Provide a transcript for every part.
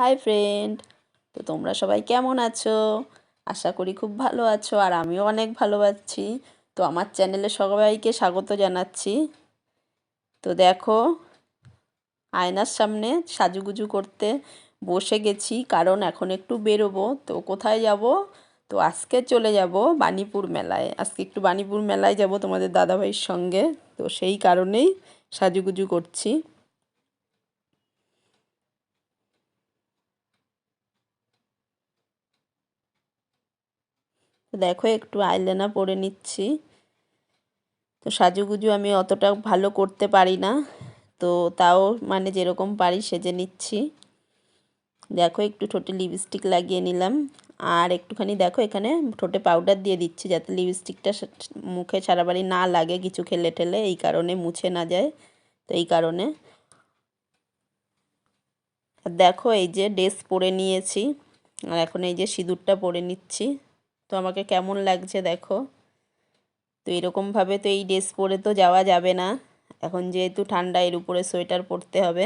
Hi friend তো তোমরা সবাই কেমন আছো? আশা করি খুব ভালো আছো, আর আমিও অনেক ভালো আছি। তো আমার চ্যানেলে সবাইকে স্বাগত জানাচ্ছি। তো দেখো, আয়নার সামনে সাজুগুজু করতে বসে গেছি, কারণ এখন একটু বেরোবো। তো কোথায় যাব? তো আজকে চলে যাব বাণীপুর মেলায়। আজকে একটু বাণীপুর মেলায় যাব তোমাদের দাদাভাইয়ের সঙ্গে। তো সেই কারণেই সাজুগুজু করছি। দেখো, একটু আইলাইনার পরে নিচ্ছি। তো সাজুগুজু আমি অতটা ভালো করতে পারি না। তো তাও মানে যেরকম পারি সেজে নিচ্ছি। দেখো, একটু ঠোঁটে লিপস্টিক লাগিয়ে নিলাম। আর একটুখানি দেখো, এখানে ঠোঁটে পাউডার দিয়ে দিচ্ছি যাতে লিপস্টিকটা মুখে সারাবাড়ি না লাগে কিছু খেলে ঠেলে। এই কারণে মুছে না যায়। তো এই কারণে। দেখো, এই যে ড্রেস পরে নিয়েছি। আর এখন এই যে সিঁদুরটা পরে নিচ্ছি। তো আমাকে কেমন লাগছে দেখো। তো এরকমভাবে তো এই ড্রেস পরে তো যাওয়া যাবে না। এখন যেহেতু ঠান্ডা, এর উপরে সোয়েটার পরতে হবে।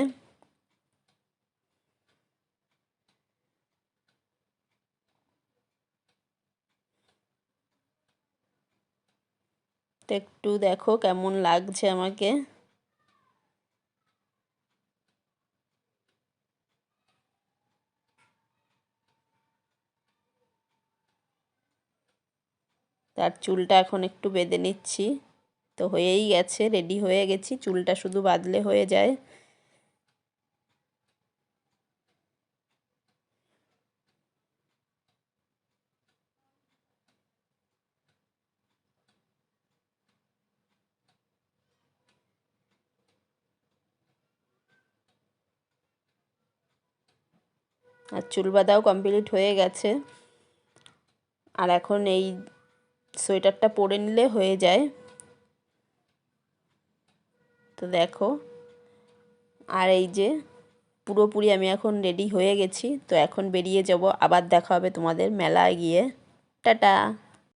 তো একটু দেখো কেমন লাগছে আমাকে। তার চুলটা এখন একটু বেঁধে নিচ্ছি। তো হয়েই গেছে রেডি হয়ে গেছি। চুলটা শুধু বাঁধলে হয়ে যায়। আর চুল বাঁধাও কমপ্লিট হয়ে গেছে। আর এখন এই সোয়েটারটা পরে নিলে হয়ে যায়। তো দেখো, আর এই যে পুরোপুরি আমি এখন রেডি হয়ে গেছি। তো এখন বেরিয়ে যাব, আবার দেখা হবে তোমাদের মেলায় গিয়ে। টাটা!